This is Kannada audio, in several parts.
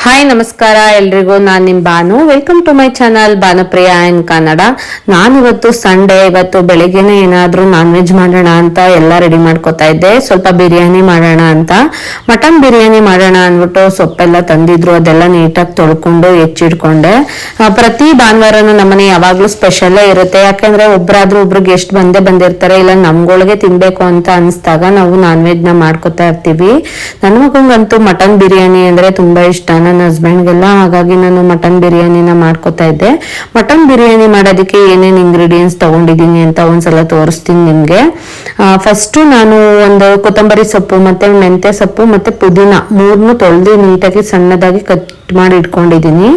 ಹಾಯ್ ನಮಸ್ಕಾರ ಎಲ್ರಿಗೂ. ನಾನು ನಿಮ್ Banu. Welcome to my channel Banapriya in Kannada ನಾನು ಇವತ್ತು ಸಂಡೇ ಇವತ್ತು ಬೆಳಿಗ್ಗೆನೆ ಏನಾದ್ರೂ ನಾನ್ ವೆಜ್ ಮಾಡೋಣ ಅಂತ ಎಲ್ಲ ರೆಡಿ ಮಾಡ್ಕೊತಾ ಇದ್ದೆ. ಸ್ವಲ್ಪ ಬಿರಿಯಾನಿ ಮಾಡೋಣ ಅಂತ. ಮಟನ್ ಬಿರಿಯಾನಿ ಮಾಡೋಣ ಅಂದ್ಬಿಟ್ಟು ಸೊಪ್ಪೆಲ್ಲ ತಂದಿದ್ರು. ಅದೆಲ್ಲ ನೀಟಾಗಿ ತೊಳ್ಕೊಂಡು ಹೆಚ್ಚಿಡ್ಕೊಂಡೆ. ಆ, ಪ್ರತಿ ಭಾನುವಾರನು ನಮ್ಮನೆ ಯಾವಾಗ್ಲೂ ಸ್ಪೆಷಲ್ಲೇ ಇರುತ್ತೆ. ಯಾಕಂದ್ರೆ ಒಬ್ರಾದ್ರೂ ಒಬ್ರಿಗೆ ಎಷ್ಟು ಬಂದೇ ಬಂದಿರ್ತಾರೆ. ಇಲ್ಲ ನಮ್ಗಳಿಗೆ ತಿನ್ಬೇಕು ಅಂತ ಅನ್ಸ್ದಾಗ ನಾವು ನಾನ್ ವೆಜ್ನ ಮಾಡ್ಕೊತಾ ಇರ್ತೀವಿ. ನನ್ ಮಗಂಗಂತೂ ಮಟನ್ ಬಿರಿಯಾನಿ ಅಂದ್ರೆ ತುಂಬಾ ಇಷ್ಟ ನನ್ನ ಹಸ್ಬೆಂಡ್ಗೆಲ್ಲ ಹಾಗಾಗಿ ನಾನು ಮಟನ್ ಬಿರಿಯಾನಿನ ಮಾಡ್ಕೊತಾ ಇದ್ದೆ. ಮಟನ್ ಬಿರಿಯಾನಿ ಮಾಡೋದಕ್ಕೆ ಏನೇನ್ ಇಂಗ್ರೀಡಿಯೆಂಟ್ಸ್ ತಗೊಂಡಿದ್ದೀನಿ ಅಂತ ಒಂದ್ಸಲ ತೋರಿಸ್ತೀನಿ ನಿಮಗೆ. ಫಸ್ಟ್ ನಾನು ಒಂದು ಕೊತ್ತಂಬರಿ ಸೊಪ್ಪು, ಮತ್ತೆ ಮೆಂತ್ಯ ಸೊಪ್ಪು, ಮತ್ತೆ ಪುದೀನ ಮೂರನ್ನು ತೊಳೆದು ನೀಟಾಗಿ ಸಣ್ಣದಾಗಿ ಕಟ್ ಮಾಡಿ ಇಟ್ಕೊಂಡಿದೀನಿ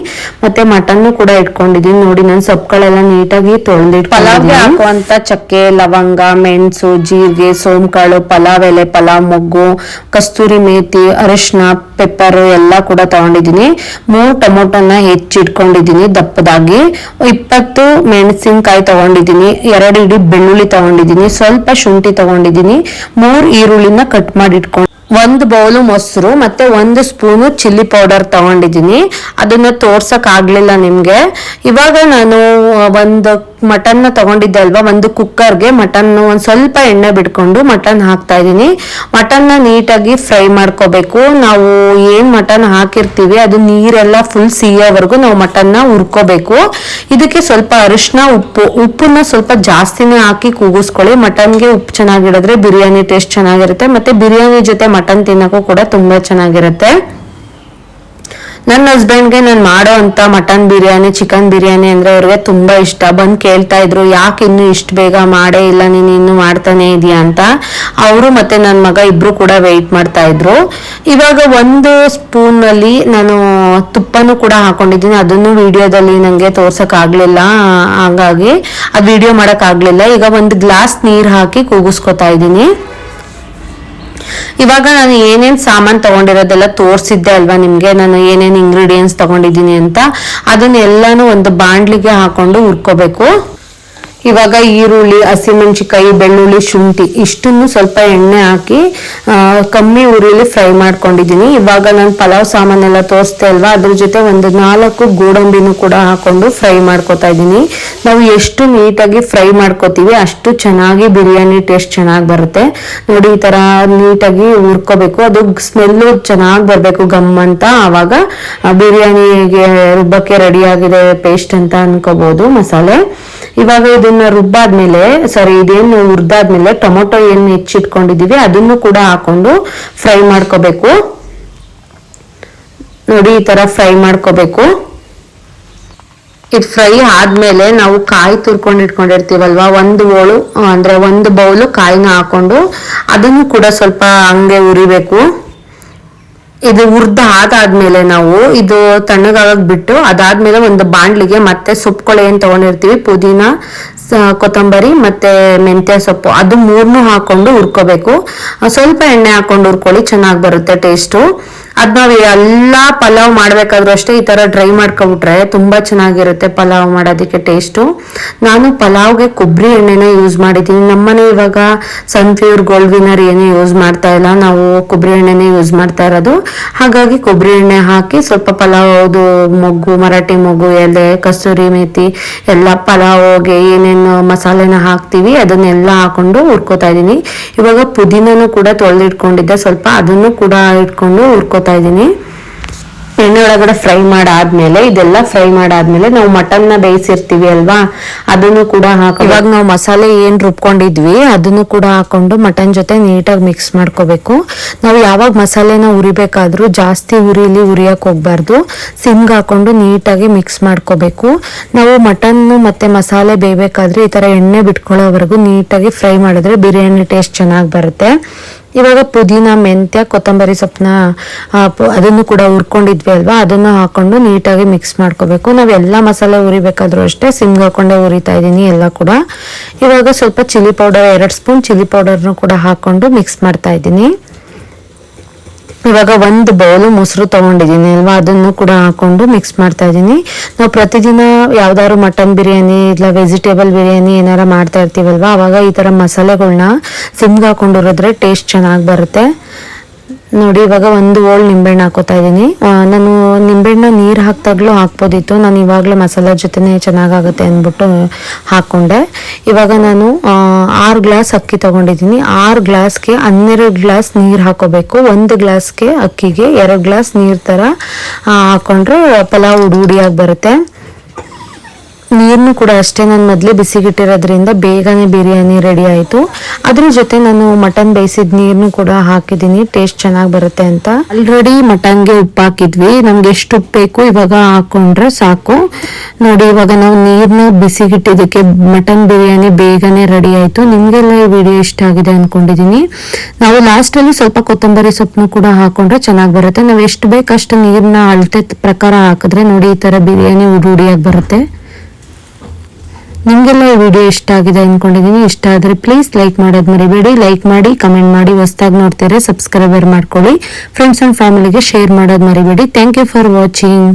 ಮತ್ತೆ ಮಟನ್ ಕೂಡ ಇಟ್ಕೊಂಡಿದೀನಿ ನೋಡಿ, ನಾನು ಸೊಪ್ಪುಗಳೆಲ್ಲ ನೀಟಾಗಿ ತೊಳೆದಿಟ್ಟು ಪಲಾವ್ಗೆ ಹಾಕುವಂತ ಚಕ್ಕೆ, ಲವಂಗ, ಮೆಣಸು, ಜೀರಿಗೆ, ಸೋಂಕಾಳು, ಪಲಾವ್ ಎಲೆ, ಪಲಾವ್, ಮೊಗ್ಗು, ಕಸ್ತೂರಿ ಮೇತಿ ಅರಿಶಿನ ಪೆಪ್ಪರ್ ಎಲ್ಲ ಕೂಡ ತಗೊಂಡಿದೀನಿ ಮೂರು ಟೊಮೊಟೊನ ಹೆಚ್ಚಿಟ್ಕೊಂಡಿದೀನಿ ದಪ್ಪದಾಗಿ. ಇಪ್ಪತ್ತು ಮೆಣಸಿನ್ಕಾಯಿ ತಗೊಂಡಿದ್ದೀನಿ. ಎರಡು ಇಡೀ ಬೆಳ್ಳುಳ್ಳಿ ತಗೊಂಡಿದೀನಿ ಸ್ವಲ್ಪ ಶುಂಠಿ ತಗೊಂಡಿದ್ದೀನಿ. ಮೂರ್ ಈರುಳ್ಳಿನ ಕಟ್ ಮಾಡಿ ಇಟ್ಕೊಂಡು ಒಂದು ಬೌಲು ಮೊಸರು ಮತ್ತೆ ಒಂದು ಸ್ಪೂನು ಚಿಲ್ಲಿ ಪೌಡರ್ ತಗೊಂಡಿದ್ದೀನಿ. ಅದನ್ನ ತೋರ್ಸಕ್ ಆಗ್ಲಿಲ್ಲ ನಿಮ್ಗೆ. ಇವಾಗ ನಾನು ಒಂದು ಮಟನ್ನ ತಗೊಂಡಿದ್ದೆ ಅಲ್ವಾ? ಒಂದು ಕುಕ್ಕರ್ಗೆ ಮಟನ್ ಒಂದು ಸ್ವಲ್ಪ ಎಣ್ಣೆ ಬಿಟ್ಕೊಂಡು ಮಟನ್ ಹಾಕ್ತಾ ಇದ್ದೀನಿ. ಮಟನ್ನ ನೀಟಾಗಿ ಫ್ರೈ ಮಾಡ್ಕೋಬೇಕು. ನಾವು ಏನು ಮಟನ್ ಹಾಕಿರ್ತೀವಿ, ಅದು ನೀರೆಲ್ಲ ಫುಲ್ ಸಿಯೋವರೆಗೂ ನಾವು ಮಟನ್ನ ಹುರ್ಕೋಬೇಕು. ಇದಕ್ಕೆ ಸ್ವಲ್ಪ ಅರಿಶಿನ ಉಪ್ಪು, ಉಪ್ಪನ್ನ ಸ್ವಲ್ಪ ಜಾಸ್ತಿನೇ ಹಾಕಿ ಕೂಗಿಸ್ಕೊಳ್ಳಿ. ಮಟನ್ಗೆ ಉಪ್ಪು ಚೆನ್ನಾಗಿಡಿದ್ರೆ ಬಿರಿಯಾನಿ ಟೇಸ್ಟ್ ಚೆನ್ನಾಗಿರುತ್ತೆ. ಮತ್ತೆ ಬಿರಿಯಾನಿ ಜೊತೆ ಮಟನ್ ತಿನ್ನಕ್ಕೂ ಕೂಡ ತುಂಬಾ ಚೆನ್ನಾಗಿರುತ್ತೆ. ನನ್ನ ಹಸ್ಬೆಂಡ್ಗೆ ನಾನು ಮಾಡೋ ಅಂತ ಮಟನ್ ಬಿರಿಯಾನಿ ಚಿಕನ್ ಬಿರಿಯಾನಿ ಅಂದ್ರೆ ಅವ್ರಿಗೆ ತುಂಬಾ ಇಷ್ಟ. ಬಂದು ಕೇಳ್ತಾ ಇದ್ರು, ಯಾಕೆ ಇನ್ನು ಇಷ್ಟು ಬೇಗ ಮಾಡೇ ಇಲ್ಲ, ನೀನು ಇನ್ನು ಮಾಡ್ತಾನೆ ಇದೆಯಾ? ಅಂತ. ಅವರು ಮತ್ತೆ ನನ್ನ ಮಗ ಇಬ್ರು ಕೂಡ ವೆಯ್ಟ್ ಮಾಡ್ತಾ ಇದ್ರು. ಇವಾಗ ಒಂದು ಸ್ಪೂನ್ ಅಲ್ಲಿ ನಾನು ತುಪ್ಪನೂ ಕೂಡ ಹಾಕೊಂಡಿದ್ದೀನಿ. ಅದನ್ನು ವಿಡಿಯೋದಲ್ಲಿ ನನಗೆ ತೋರ್ಸಕ್ ಆಗ್ಲಿಲ್ಲ. ಹಾಗಾಗಿ ಆ ವಿಡಿಯೋ ಮಾಡಕ್ ಈಗ ಒಂದು ಗ್ಲಾಸ್ ನೀರು ಹಾಕಿ ಕೂಗಿಸ್ಕೊತಾ ಇದ್ದೀನಿ. ಇವಾಗ ನಾನು ಏನೇನ್ ಸಾಮಾನ್ ತಗೊಂಡಿರೋದೆಲ್ಲ ತೋರಿಸಿದ್ದೆ ಅಲ್ವಾ ನಿಮಗೆ? ನಾನು ಏನೇನ್ ಇಂಗ್ರೀಡಿಯೆಂಟ್ಸ್ ತಗೊಂಡಿದ್ದೀನಿ ಅಂತ, ಅದನ್ನೆಲ್ಲನೂ ಒಂದು ಬಾಂಡ್ಲಿಗೆ ಹಾಕೊಂಡು ಹುರ್ಕೋಬೇಕು. ಇವಾಗ ಈರುಳ್ಳಿ ಹಸಿಮೆಣಸಿಕಾಯಿ ಬೆಳ್ಳುಳ್ಳಿ, ಶುಂಠಿ ಇಷ್ಟನ್ನು ಸ್ವಲ್ಪ ಎಣ್ಣೆ ಹಾಕಿ ಕಮ್ಮಿ ಉರಿಲಿ ಫ್ರೈ ಮಾಡ್ಕೊಂಡಿದ್ದೀನಿ. ಇವಾಗ ನಾನು ಪಲಾವ್ ಸಾಮಾನೆಲ್ಲ ತೋರಿಸ್ತೆ ಅಲ್ವಾ? ಅದ್ರ ಜೊತೆ ಒಂದು ನಾಲ್ಕು ಗೋಡಂಬಿನೂ ಕೂಡ ಹಾಕೊಂಡು ಫ್ರೈ ಮಾಡ್ಕೊತಾ ಇದ್ದೀನಿ. ನಾವು ಎಷ್ಟು ನೀಟಾಗಿ ಫ್ರೈ ಮಾಡ್ಕೋತೀವಿ, ಅಷ್ಟು ಚೆನ್ನಾಗಿ ಬಿರಿಯಾನಿ ಟೇಸ್ಟ್ ಚೆನ್ನಾಗಿ ಬರುತ್ತೆ. ನೋಡಿ, ಈ ತರ ನೀಟಾಗಿ ಹುರ್ಕೋಬೇಕು. ಅದು ಸ್ಮೆಲ್ಲು ಚೆನ್ನಾಗಿ ಬರಬೇಕು ಗಮ್ ಅಂತ. ಆವಾಗ ಬಿರಿಯಾನಿಗೆ ರುಬ್ಬಕ್ಕೆ ರೆಡಿ ಆಗಿದೆ ಪೇಸ್ಟ್ ಅಂತ ಅನ್ಕೋಬಹುದು ಮಸಾಲೆ. ಇವಾಗ ಇದನ್ನ ರುಬ್ಬಾದ್ಮೇಲೆ ಸಾರಿ ಇದೇನು ಹುರ್ದಾದ್ಮೇಲೆ ಟೊಮೊಟೊ ಏನು ಹೆಚ್ಚಿಟ್ಕೊಂಡಿದೀವಿ ಅದನ್ನು ಕೂಡ ಹಾಕೊಂಡು ಫ್ರೈ ಮಾಡ್ಕೋಬೇಕು. ನೋಡಿ, ಈ ತರ ಫ್ರೈ ಮಾಡ್ಕೋಬೇಕು. ಇದು ಫ್ರೈ ಆದ್ಮೇಲೆ ನಾವು ಕಾಯಿ ತುರ್ಕೊಂಡು ಇಟ್ಕೊಂಡಿರ್ತೀವಲ್ವಾ, ಒಂದು ಓಳು, ಅಂದ್ರೆ ಒಂದು ಬೌಲು ಕಾಯಿನ ಹಾಕೊಂಡು ಅದನ್ನು ಕೂಡ ಸ್ವಲ್ಪ ಹಂಗೆ ಉರಿಬೇಕು ಇದು ಹುರ್ದ ಆದಾದ್ಮೇಲೆ ನಾವು ಇದು ತಣ್ಣಗಾಗ ಬಿಟ್ಟು ಅದಾದ್ಮೇಲೆ ಒಂದು ಬಾಂಡ್ಲಿಗೆ ಮತ್ತೆ ಸೊಪ್ಪುಗಳು ಏನ್ ತಗೊಂಡಿರ್ತೀವಿ? ಪುದೀನ ಕೊತ್ತಂಬರಿ ಮತ್ತೆ ಮೆಂತ್ಯ ಸೊಪ್ಪು. ಅದು ಮೂರ್ನು ಹಾಕೊಂಡು ಹುರ್ಕೋಬೇಕು. ಸ್ವಲ್ಪ ಎಣ್ಣೆ ಹಾಕೊಂಡು ಹುರ್ಕೊಳ್ಳಿ, ಚೆನ್ನಾಗಿ ಬರುತ್ತೆ ಟೇಸ್ಟು ಅದ್ ನಾವ್ ಎಲ್ಲಾ ಪಲಾವ್ ಮಾಡ್ಬೇಕಾದ್ರೂ ಅಷ್ಟೇ ಈ ತರ ಡ್ರೈ ಮಾಡ್ಕೊಬಿಟ್ರೆ ತುಂಬಾ ಚೆನ್ನಾಗಿರುತ್ತೆ ಪಲಾವ್ ಮಾಡೋದಕ್ಕೆ ಟೇಸ್ಟು ನಾನು ಪಲಾವ್ಗೆ ಕೊಬ್ಬರಿ ಎಣ್ಣೆನ ಯೂಸ್ ಮಾಡಿದ್ದೀನಿ. ನಮ್ಮನೆ ಇವಾಗ ಸನ್ಫ್ಯೂರ್ ಗೋಲ್ಡ್ ವಿನರ್ ಏನು ಯೂಸ್ ಮಾಡ್ತಾ ಇಲ್ಲ. ನಾವು ಕೊಬ್ಬರಿ ಎಣ್ಣೆನೇ ಯೂಸ್ ಮಾಡ್ತಾ ಇರೋದು. ಹಾಗಾಗಿ ಕೊಬ್ಬರಿ ಎಣ್ಣೆ ಹಾಕಿ ಸ್ವಲ್ಪ ಪಲಾವ್ದು ಮೊಗ್ಗು, ಮರಾಠಿ ಮೊಗ್ಗು, ಎಲೆ, ಕಸ್ತೂರಿ ಮೇಥಿ ಎಲ್ಲ ಪಲಾವ್ಗೆ ಏನೇನು ಮಸಾಲೆನ ಹಾಕ್ತೀವಿ ಅದನ್ನೆಲ್ಲ ಹಾಕೊಂಡು ಹುರ್ಕೋತಾ ಇದ್ದೀನಿ. ಇವಾಗ ಪುದೀನೂ ಕೂಡ ತೊಳೆದಿಟ್ಕೊಂಡಿದ್ದೆ. ಸ್ವಲ್ಪ ಅದನ್ನು ಕೂಡ ಇಟ್ಕೊಂಡು ಹುರ್ಕೋತಾ ಇದ್ದೀನಿ. ಎಣ್ಣೆ ಒಳಗಡೆ ಫ್ರೈ ಮಾಡಾದ್ಮೇಲೆ, ಇದೆಲ್ಲ ಫ್ರೈ ಮಾಡಾದ್ಮೇಲೆ ನಾವು ಮಟನ್ನ ಬೇಯಿಸಿರ್ತೀವಿ ಅಲ್ವಾ? ಅದನ್ನು ಕೂಡ ಹಾಕಿ ಇವಾಗ ನಾವು ಮಸಾಲೆ ಏನ್ ರುಬ್ಕೊಂಡಿದ್ವಿ, ಅದನ್ನು ಕೂಡ ಹಾಕೊಂಡು ಮಟನ್ ಜೊತೆ ನೀಟಾಗಿ ಮಿಕ್ಸ್ ಮಾಡ್ಕೋಬೇಕು. ನಾವು ಯಾವಾಗ ಮಸಾಲೆನ ಉರಿಬೇಕಾದ್ರೂ ಜಾಸ್ತಿ ಉರಿಲಿ ಉರಿಯಕ್ ಹೋಗ್ಬಾರ್ದು. ಸಿಮ್ಗ್ ಹಾಕೊಂಡು ನೀಟಾಗಿ ಮಿಕ್ಸ್ ಮಾಡ್ಕೋಬೇಕು. ನಾವು ಮಟನ್ ಮತ್ತೆ ಮಸಾಲೆ ಬೇಯಬೇಕಾದ್ರೆ ಈ ತರ ಎಣ್ಣೆ ಬಿಟ್ಕೊಳ್ಳೋವರೆಗೂ ನೀಟಾಗಿ ಫ್ರೈ ಮಾಡಿದ್ರೆ ಬಿರಿಯಾನಿ ಟೇಸ್ಟ್ ಚೆನ್ನಾಗಿ ಬರುತ್ತೆ. ಇವಾಗ ಪುದೀನ, ಮೆಂತ್ಯ, ಕೊತ್ತಂಬರಿ ಸೊಪ್ಪನ್ನ ಅದನ್ನು ಕೂಡ ಹುರ್ಕೊಂಡಿದ್ವಿ ಅಲ್ವಾ? ಅದನ್ನು ಹಾಕೊಂಡು ನೀಟಾಗಿ ಮಿಕ್ಸ್ ಮಾಡ್ಕೋಬೇಕು. ನಾವು ಎಲ್ಲ ಮಸಾಲೆ ಉರಿಬೇಕಾದ್ರೂ ಅಷ್ಟೇ ಸಿಮ್ಗೆ ಹಾಕೊಂಡೆ ಉರಿತಾ ಇದ್ದೀನಿ ಎಲ್ಲ ಕೂಡ. ಇವಾಗ ಸ್ವಲ್ಪ ಚಿಲ್ಲಿ ಪೌಡರ್ ಎರಡು ಸ್ಪೂನ್ ಚಿಲ್ಲಿ ಪೌಡರ್ನು ಕೂಡ ಹಾಕೊಂಡು ಮಿಕ್ಸ್ ಮಾಡ್ತಾ ಇದ್ದೀನಿ. ಇವಾಗ ಒಂದು ಬೌಲು ಮೊಸರು ತಗೊಂಡಿದ್ದೀನಿ ಅಲ್ವಾ? ಅದನ್ನು ಕೂಡ ಹಾಕೊಂಡು ಮಿಕ್ಸ್ ಮಾಡ್ತಾ ಇದ್ದೀನಿ. ನಾವು ಪ್ರತಿದಿನ ಯಾವ್ದಾದ್ರು ಮಟನ್ ಬಿರಿಯಾನಿ ಇಲ್ಲ ವೆಜಿಟೇಬಲ್ ಬಿರಿಯಾನಿ ಏನಾರ ಮಾಡ್ತಾ ಇರ್ತೀವಲ್ವಾ? ಅವಾಗ ಈ ಥರ ಮಸಾಲೆಗಳನ್ನ ಸಿಮ್ಗೆ ಹಾಕೊಂಡಿರೋದ್ರೆ ಟೇಸ್ಟ್ ಚೆನ್ನಾಗಿ ಬರುತ್ತೆ. ನೋಡಿ, ಇವಾಗ ಒಂದು ಓಳ್ ನಿಂಬೆಹಣ್ಣು ಹಾಕೋತಾ ಇದ್ದೀನಿ. ನಾನು ನಿಂಬೆಹಣ್ಣ ನೀರು ಹಾಕ್ದಾಗ್ಲೂ ಹಾಕ್ಬೋದಿತ್ತು. ನಾನು ಇವಾಗಲೇ ಮಸಾಲೆ ಜೊತೆನೇ ಚೆನ್ನಾಗಾಗುತ್ತೆ ಅಂದ್ಬಿಟ್ಟು ಹಾಕ್ಕೊಂಡೆ ಇವಾಗ ನಾನು ಆರು ಗ್ಲಾಸ್ ಅಕ್ಕಿ ತಗೊಂಡಿದ್ದೀನಿ. ಆರು ಗ್ಲಾಸ್ಗೆ ಹನ್ನೆರಡು ಗ್ಲಾಸ್ ನೀರು ಹಾಕೋಬೇಕು. ಒಂದು ಗ್ಲಾಸ್ಗೆ ಅಕ್ಕಿಗೆ ಎರಡು ಗ್ಲಾಸ್ ನೀರು ಥರ ಹಾಕ್ಕೊಂಡ್ರೆ ಪಲಾವ್ ಉಡಿ ಉಡಿಯಾಗಿ ಬರುತ್ತೆ. ನೀರನ್ನು ಕೂಡ ಅಷ್ಟೇ ನಾನು ಮೊದಲೇ ಬಿಸಿಗಿಟ್ಟಿರೋದ್ರಿಂದ ಬೇಗನೆ ಬಿರಿಯಾನಿ ರೆಡಿ ಆಯಿತು. ಅದ್ರ ಜೊತೆ ನಾನು ಮಟನ್ ಬೇಯಿಸಿದ ನೀರನ್ನು ಕೂಡ ಹಾಕಿದ್ದೀನಿ ಟೇಸ್ಟ್ ಚೆನ್ನಾಗಿ ಬರುತ್ತೆ ಅಂತ. ಆಲ್ರೆಡಿ ಮಟನ್ಗೆ ಉಪ್ಪು ಹಾಕಿದ್ವಿ, ನಮ್ಗೆ ಎಷ್ಟು ಉಪ್ಪು ಬೇಕು ಇವಾಗ ಹಾಕೊಂಡ್ರೆ ಸಾಕು. ನೋಡಿ, ಇವಾಗ ನಾವು ನೀರನ್ನ ಬಿಸಿಗಿಟ್ಟಿದ್ದಕ್ಕೆ ಮಟನ್ ಬಿರಿಯಾನಿ ಬೇಗನೆ ರೆಡಿ ಆಯಿತು. ನಿಮಗೆಲ್ಲ ಈ ವಿಡಿಯೋ ಇಷ್ಟ ಆಗಿದೆ ಅಂದ್ಕೊಂಡಿದ್ದೀನಿ ನಾವು ಲಾಸ್ಟಲ್ಲಿ ಸ್ವಲ್ಪ ಕೊತ್ತಂಬರಿ ಸೊಪ್ಪನ್ನು ಕೂಡ ಹಾಕೊಂಡ್ರೆ ಚೆನ್ನಾಗಿ ಬರುತ್ತೆ. ನಾವು ಎಷ್ಟು ಬೇಕಷ್ಟು ನೀರನ್ನ ಅಳತೆ ಪ್ರಕಾರ ಹಾಕಿದ್ರೆ ನೋಡಿ, ಈ ಥರ ಬಿರಿಯಾನಿ ಉಡಿ ಉಡಿಯಾಗಿ ಬರುತ್ತೆ. ನಿಮಗೆಲ್ಲ ಈ ವಿಡಿಯೋ ಇಷ್ಟ ಆಗಿದೆ ಅಂದ್ಕೊಂಡಿದ್ದೀನಿ ಇಷ್ಟ ಆದರೆ ಪ್ಲೀಸ್ ಲೈಕ್ ಮಾಡೋದು ಮರಿಬೇಡಿ. ಲೈಕ್ ಮಾಡಿ ಕಮೆಂಟ್ ಮಾಡಿ, ಹೊಸ್ದಾಗಿ ನೋಡ್ತೀರಾ ಸಬ್ಸ್ಕ್ರೈಬರ್ ಮಾಡ್ಕೊಳ್ಳಿ. ಫ್ರೆಂಡ್ಸ್ ಆ್ಯಂಡ್ ಫ್ಯಾಮಿಲಿಗೆ ಶೇರ್ ಮಾಡೋದು ಮರಿಬೇಡಿ. Thank you for watching